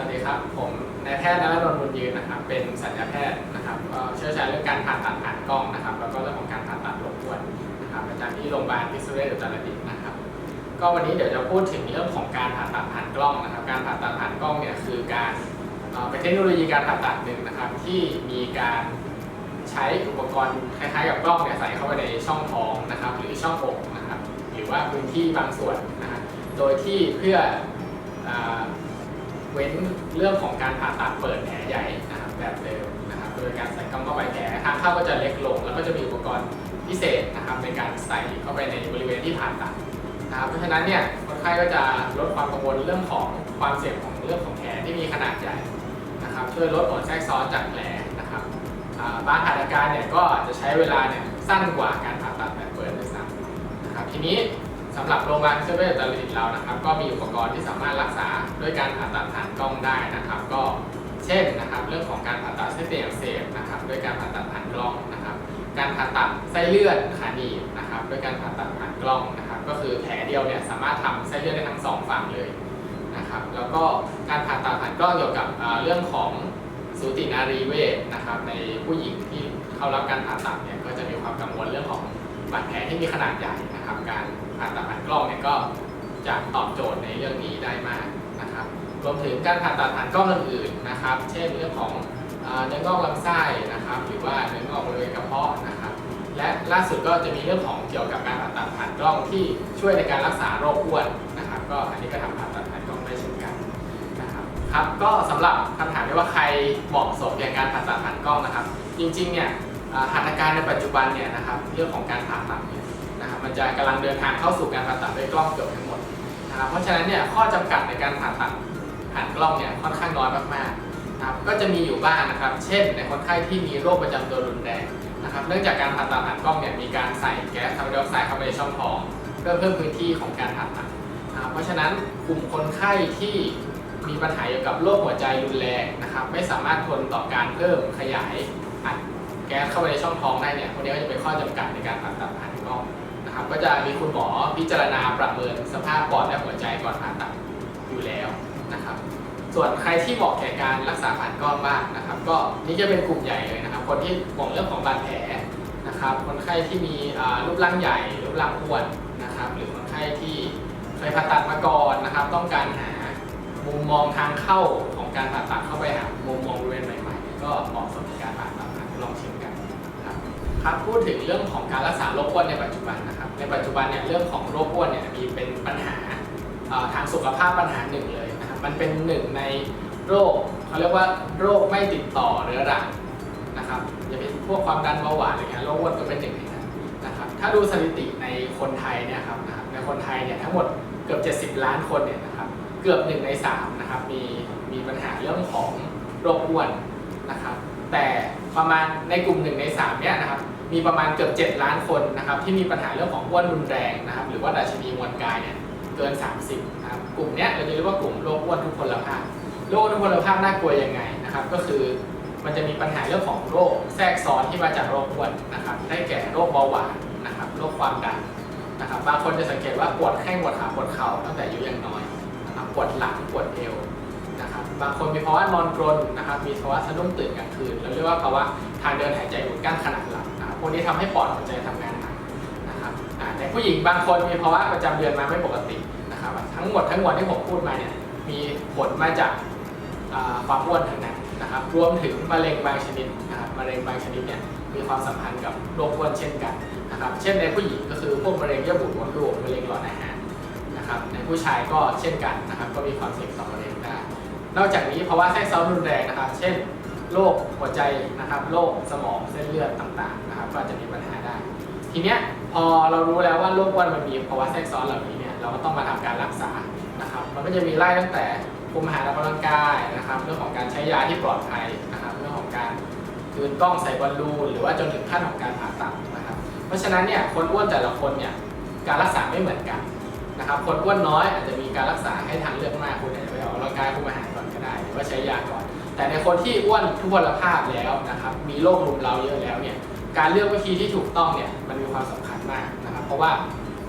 วัสดีครับ ผมนายแพทย์นรดลบุญยืนนะครับ เป็นสัญญาแพทย์นะครับก็เชี่ยวชาญเรื่องการผ่าตัดผ่านกล้องนะครับ แล้วก็เรื่องของการผ่าตัดโรคอ้วนนะครับประจำที่โรงพยาบาลพิษณุโลกอุตรดิตถ์นะครับ ก็วันนี้เดี๋ยวจะพูดถึงเรื่องของการผ่าตัดผ่านกล้องนะครับ การผ่าตัดผ่านกล้องเนี่ยคือการเป็นเทคโนโลยีการผ่าตัดหนึ่งนะครับ ที่มีการใช้อุปกรณ์คล้ายๆกับกล้องเนี่ยใส่เข้าไปในช่องท้องนะครับ หรือช่องอกนะครับ หรือว่าพื้นที่บางส่วนนะฮะโดยที่เพื่อ เว้นเรื่องของการผ่าตัดเปิดแผลใหญ่นะครับแบบเดิมนะครับโดยการใส่กล้องเข้าไปแผลทางเข้าก็จะเล็กลง แล้วก็จะมีอุปกรณ์พิเศษนะครับในการใส่เข้าไปในบริเวณที่ผ่าตัดนะครับเพราะฉะนั้นเนี่ยคนไข้ก็จะลดความกังวลเรื่องของความเสี่ยงของเรื่องของแผลที่มีขนาดใหญ่นะครับช่วยลดผลแทรกซ้อนจากแผลนะครับบางหัตถการเนี่ยก็จะใช้เวลาเนี่ยสั้นกว่าการผ่าตัดแบบเปิดด้วยซ้ำนะครับทีนี้ สำหรับโรงพยาบาลเซเว่นตลิตเรานะครับ ก็มีอุปกรณ์ที่สามารถรักษาด้วยการผ่าตัดผ่านกล้องได้นะครับ ก็เช่นนะครับ เรื่องของการผ่าตัดเส้นเตียงอักเสบนะครับด้วยการผ่าตัดผ่านกล้องนะครับ การผ่าตัดไส้เลือนขาหนีบนะครับด้วยการผ่าตัดผ่านกล้องนะครับ ก็คือแผลเดียวเนี่ยสามารถทำไส้เลือนได้ทั้งสองฝั่งเลยนะครับ แล้วก็การผ่าตัดผ่านกล้องเกี่ยวกับเรื่องของสูตินารีเวชนะครับในผู้หญิงที่เข้ารับการผ่าตัดเนี่ยก็จะมีความกังวลเรื่องของบาดแผลที่มีขนาดใหญ่นะครับการ ผ่าตัดผ่านกล้องเนี่ยก็จะตอบโจทย์ในเรื่องนี้ได้มากนะครับรวมถึงการผ่าตัดผ่านกล้องอื่นๆนะครับ เช่นเรื่องของเนื้องอกลำไส้นะครับ หรือว่าเนื้องอกบริเวณกระเพาะนะครับ และล่าสุดก็จะมีเรื่องของเกี่ยวกับการผ่าตัดผ่านกล้องที่ช่วยในการรักษาโรคอ้วนนะครับ ก็อันนี้ก็ทำผ่าตัดผ่านกล้องได้เช่นกันนะครับครับก็สำหรับคำถามที่ว่าใครเหมาะสมแก่การผ่าตัดผ่านกล้องนะครับ จริงๆเนี่ยอ่าหัตถการในปัจจุบันเนี่ยนะครับเรื่องของการผ่าตัด จะกำลังเดินทางเข้าสู่การผ่าตัดด้วยกล้องเกือบทั้งหมดนะครับเพราะฉะนั้นเนี่ยข้อจำกัดในการผ่าตัดผ่านกล้องเนี่ยค่อนข้างน้อยมากๆนะครับก็จะมีอยู่บ้างนะครับ เช่น ในคนไข้ที่มีโรคประจำตัวรุนแรงนะครับ เนื่องจากการผ่าตัดผ่านกล้องเนี่ยมีการใส่แก๊สคาร์บอนไดออกไซด์เข้าไปในช่องท้อง เพื่อเพิ่มพื้นที่ของการผ่าตัดนะครับเพราะฉะนั้นกลุ่มคนไข้ที่มีปัญหาเกี่ยวกับโรคหัวใจรุนแรงนะครับ ไม่สามารถทนต่อการเพิ่มขยายอัดแก๊สเข้าไปในช่องท้องได้เนี่ยพวกนี้ก็จะเป็นข้อจำกัดในการผ่าตัดผ่านกล้อง นะครับก็จะมีคุณหมอพิจารณาประเมินสภาพปอดและหัวใจก่อนผ่าตัดอยู่แล้วนะครับ ส่วนใครที่เหมาะแก่การรักษาผ่านก้องบ้างนะครับ ก็นี่จะเป็นกลุ่มใหญ่เลยนะครับ คนที่ห่วงเรื่องของบาดแผลนะครับ คนไข้ที่มีรูปร่างใหญ่รูปร่างอ้วนนะครับ หรือคนไข้ที่เคยผ่าตัดมาก่อนนะครับ ต้องการหามุมมองทางเข้าของการผ่าตัดเข้าไปหามุมมองบริเวณใหม่ๆก็เหมาะสมในการผ่าตัดลองช่นกัน ครับพูดถึงเรื่องของการรักษาโรคอ้วนในปัจจุบันนะครับในปัจจุบันเนี่ยเรื่องของโรคอ้วนเนี่ยมีเป็นปัญหาทางสุขภาพปัญหาหนึ่งเลยนะครับมันเป็นหนึ่งในโรคเขาเรียกว่าโรคไม่ติดต่อเรื้อรังนะครับจะเป็นพวกความดันเบาหวานอะไรเงี้ยโรคอ้วนก็เป็นหนึ่งในนั้นนะครับถ้าดูสถิติในคนไทยเนี่ยครับนะครับในคนไทยเนี่ยทั้งหมดเกือบ 70 ล้านคนเนี่ยนะครับเกือบหนึ่งในสามนะครับมีมีปัญหาเรื่องของโรคอ้วนนะครับแต่ ประมาณในกลุ่มหนึ่งในสามเนี่ยนะครับมีประมาณเกือบ 7 ล้านคนนะครับที่มีปัญหาเรื่องของอ้วนรุนแรงนะครับหรือว่าดัชนีมวลกายเนี่ยเกิน 30นะครับกลุ่มเนี้ยเราจะเรียกว่ากลุ่มโรคอ้วนทุกพลภาพโรคอ้วนทุกพลภาพน่ากลัวยังไงนะครับก็คือมันจะมีปัญหาเรื่องของโรคแทรกซ้อนที่มาจากโรคอ้วนนะครับได้แก่โรคเบาหวานนะครับโรคความดันนะครับบางคนจะสังเกตว่าปวดแข้งปวดขาปวดเข่าตั้งแต่อายุยังน้อยนะครับปวดหลังปวดเอว บางคนมีภาวะนอนกรนนะครับมีภาวะสะดุ้งตื่นกลางคืนเราเรียกว่าภาวะทางเดินหายใจอุดกั้นขนาดหลับนะครับพวกนี้ทำให้ปอดหัวใจทำงานหนักนะครับในผู้หญิงบางคนมีภาวะประจำเดือนมาไม่ปกตินะครับทั้งหมดทั้งมวลที่ผมพูดมาเนี่ยมีผลมาจากความอ้วนทั้งนั้นนะครับรวมถึงมะเร็งบางชนิดนะครับมะเร็งบางชนิดเนี่ยมีความสัมพันธ์กับโรคอ้วนเช่นกันนะครับเช่นในผู้หญิงก็คือพวกมะเร็งเยื่อบุมดลูกมะเร็งหลอดอาหารนะครับในผู้ชายก็เช่นกันนะครับก็มีความเสี่ยงต่อมะเร็ง นอกจากนี้ภาวะแทรกซ้อนรุนแรงนะครับ เช่นโรคหัวใจนะครับโรคสมองเส้นเลือดต่างๆนะครับก็อาจจะมีปัญหาได้ ทีเนี้ยพอเรารู้แล้วว่าโรคอ้วนมันมีภาวะแทรกซ้อนเหล่านี้เนี่ยเราก็ต้องมาทำการรักษานะครับ มันก็จะมีไล่ตั้งแต่คุมอาหารและออกกำลังกายนะครับ เรื่องของการใช้ยาที่ปลอดภัยนะครับ เรื่องของการคืนกล้องใส่บอลลูนหรือว่าจนถึงขั้นของการผ่าตัดนะครับ เพราะฉะนั้นเนี่ยคนอ้วนแต่ละคนเนี่ยการรักษาไม่เหมือนกันนะครับ คนอ้วนน้อยอาจจะมีการรักษาให้ทางเลือกมากคุณอาจจะไปออกกำลังกายคุมอาหาร ก่อนก็ได้หรือว่าใช้ยาก่อน แต่ในคนที่อ้วนทุพพลภาพแล้วนะครับมีโรครุมเร้าเยอะแล้วเนี่ยการเลือกวิธีที่ถูกต้องเนี่ยมันมีความสำคัญมากนะครับ เพราะว่า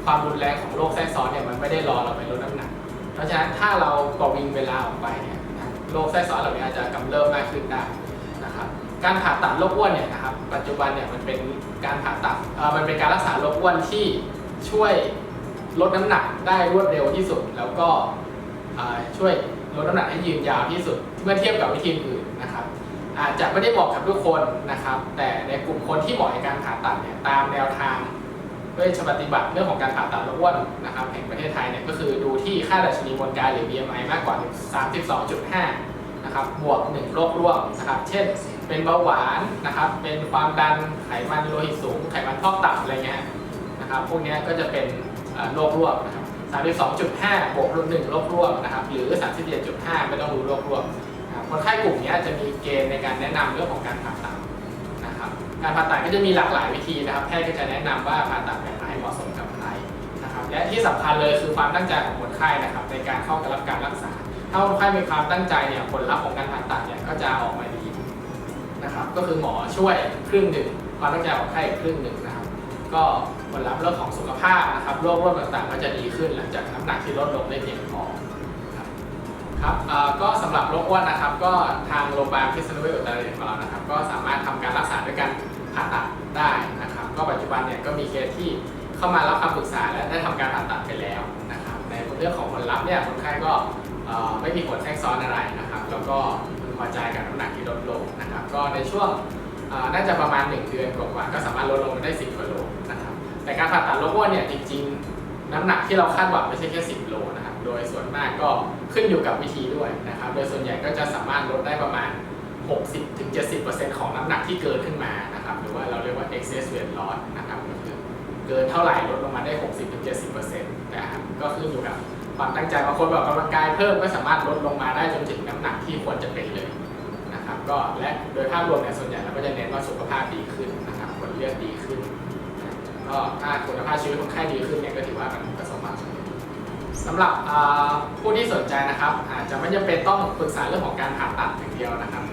ความรุนแรงของโรคแทรกซ้อนเนี่ยมันไม่ได้รอเราไปลดน้ำหนัก เพราะฉะนั้นถ้าเราประวิงเวลาออกไปเนี่ยโรคแทรกซ้อนเหล่านี้อาจจะกำเริบมากขึ้นได้นะครับการผ่าตัดโรคอ้วนเนี่ยนะครับปัจจุบันเนี่ยมันเป็นการผ่าตัดเออมันเป็นการรักษาโรคอ้วนที่ช่วยลดน้ำหนักได้รวดเร็วที่สุด แล้วก็ช่วย ลดน้ำหนักให้ยืนยาวที่สุดเมื่อเทียบกับวิธีอื่นนะครับ อาจจะไม่ได้เหมาะกับทุกคนนะครับ แต่ในกลุ่มคนที่เหมาะในการผ่าตัดเนี่ยตามแนวทางด้วยฉบับปฏิบัติเรื่องของการผ่าตัดโรคอ้วนนะครับแห่งประเทศไทยเนี่ยก็คือดูที่ค่าดัชนีมวลกายหรือ BMI มากกว่า 32.5 นะครับบวก 1 โรคร่วมนะครับ เช่น เป็นเบาหวานนะครับ เป็นความดันไขมันโลหิตสูง ไขมันพอกตับอะไรเงี้ยนะครับ พวกนี้ก็จะเป็นโรคร่วมนะครับ 32.5บวกหนึ่งโรคร่วมนะครับหรือ 37.5 ไม่ต้องรู้โรคร่วมครับคนไข้กลุ่มนี้จะมีเกณฑ์ในการแนะนำเรื่องของการผ่าตัดนะครับการผ่าตัดก็จะมีหลากหลายวิธีนะครับแพทย์ก็จะแนะนำว่าผ่าตัดแบบไหนเหมาะสมกับใครนะครับและที่สำคัญเลยคือความตั้งใจของคนไข้นะครับในการเข้ารับการรักษา ถ้าคนไข้มีความตั้งใจเนี่ยผลลัพธ์ของการผ่าตัดเนี่ยก็จะออกมาดีนะครับก็คือหมอช่วยครึ่งหนึ่งความตั้งใจของคนไข้ครึ่งหนึ่งนะครับ ก็ผลลัพธ์เรื่องของสุขภาพนะครับโรคร่วมต่างๆ ก็จะดีขึ้นหลังจากน้ำหนักที่ลดลงได้เพียงพอครับก็สำหรับโรคอ้วนนะครับ ก็ทางโรงพยาบาลพิษณุโลกอุตรดิตถ์ของเรานะครับ ก็สามารถทำการรักษาด้วยการผ่าตัดได้นะครับ ก็ปัจจุบันเนี่ยก็มีเคสที่เข้ามารับคำปรึกษาและได้ทำการผ่าตัดไปแล้วนะครับ ในเรื่องของผลลัพธ์เนี่ยคนไข้ก็ไม่มีผลแทรกซ้อนอะไรนะครับ แล้วก็พึงพอใจกับน้ำหนักที่ลดลงนะครับ ก็ในช่วง น่าจะประมาณ 1 เดือนกว่าๆก็สามารถลดลงมาได้ 10กิโลนะครับแต่การผ่าตัดโรคอ้วนเนี่ยจริงๆ น้ำหนักที่เราคาดหวังไม่ใช่แค่ 10โลนะครับโดยส่วนมากก็ขึ้นอยู่กับวิธีด้วยนะครับโดยส่วนใหญ่ก็จะสามารถลดได้ประมาณ 60-70%ของน้ำหนักที่เกินขึ้นมานะครับหรือว่าเราเรียกว่า excess weight loss นะครับก็คือเกินเท่าไหร่ลดลงมาได้ 60-70%นะครับก็ขึ้นอยู่กับความตั้งใจบางคนแบบกำลังกายเพิ่มก็สามารถลดลงมาได้จนถึงน้ำหนักที่ควรจะเป็นเลย ก็และโดยภาพรวมเนี่ยส่วนใหญ่เราก็จะเน้นว่าสุขภาพดีขึ้นนะครับผลเลือดดีขึ้นก็ถ้าคุณภาพชีวิตคนไข้ดีขึ้นเนี่ยก็ถือว่ามันประสบความสำเร็จสำหรับผู้ที่สนใจนะครับ อาจจะไม่จำเป็นต้องปรึกษาเรื่องของการผ่าตัดอย่างเดียวนะครับ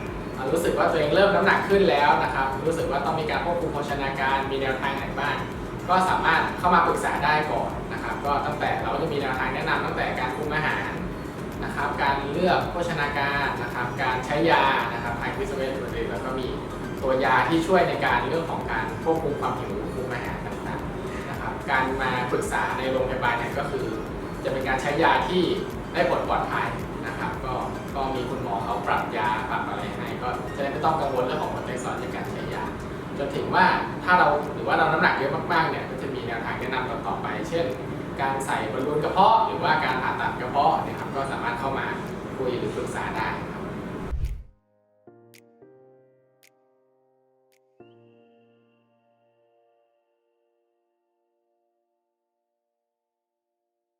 รู้สึกว่าตัวเองเริ่มน้ำหนักขึ้นแล้วนะครับ รู้สึกว่าต้องมีการควบคุมโภชนาการมีแนวทางไหนบ้างก็สามารถเข้ามาปรึกษาได้ก่อนนะครับ ก็ตั้งแต่เราก็จะมีแนวทางแนะนำตั้งแต่การคุมอาหารนะครับ การเลือกโภชนาการนะครับ การใช้ยานะครับ ทางวิศวะอุตรแล้วก็มีตัวยาที่ช่วยในการเรื่องของการควบคุมความหิวคุมอาหารต่างๆนะครับการมาปรึกษาในโรงพยาบาลเนี่ยก็คือ จะเป็นการใช้ยาที่ได้ผลปลอดภัยนะครับก็ก็มีคุณหมอเขาปรับยาปรับอะไรให้ก็จะได้ไม่ต้องกังวลเรื่องของผลแทรกซ้อนจากการใช้ยาจนถึงว่าถ้าเราหรือว่าเราน้ำหนักเยอะมากๆเนี่ยก็จะมีแนวทางแนะนำต่อไป เช่น การใส่บอลลูนกระเพาะหรือว่าการผ่าตัดกระเพาะเนะครับก็สามารถเข้ามาคุยหรือปรึกษาได้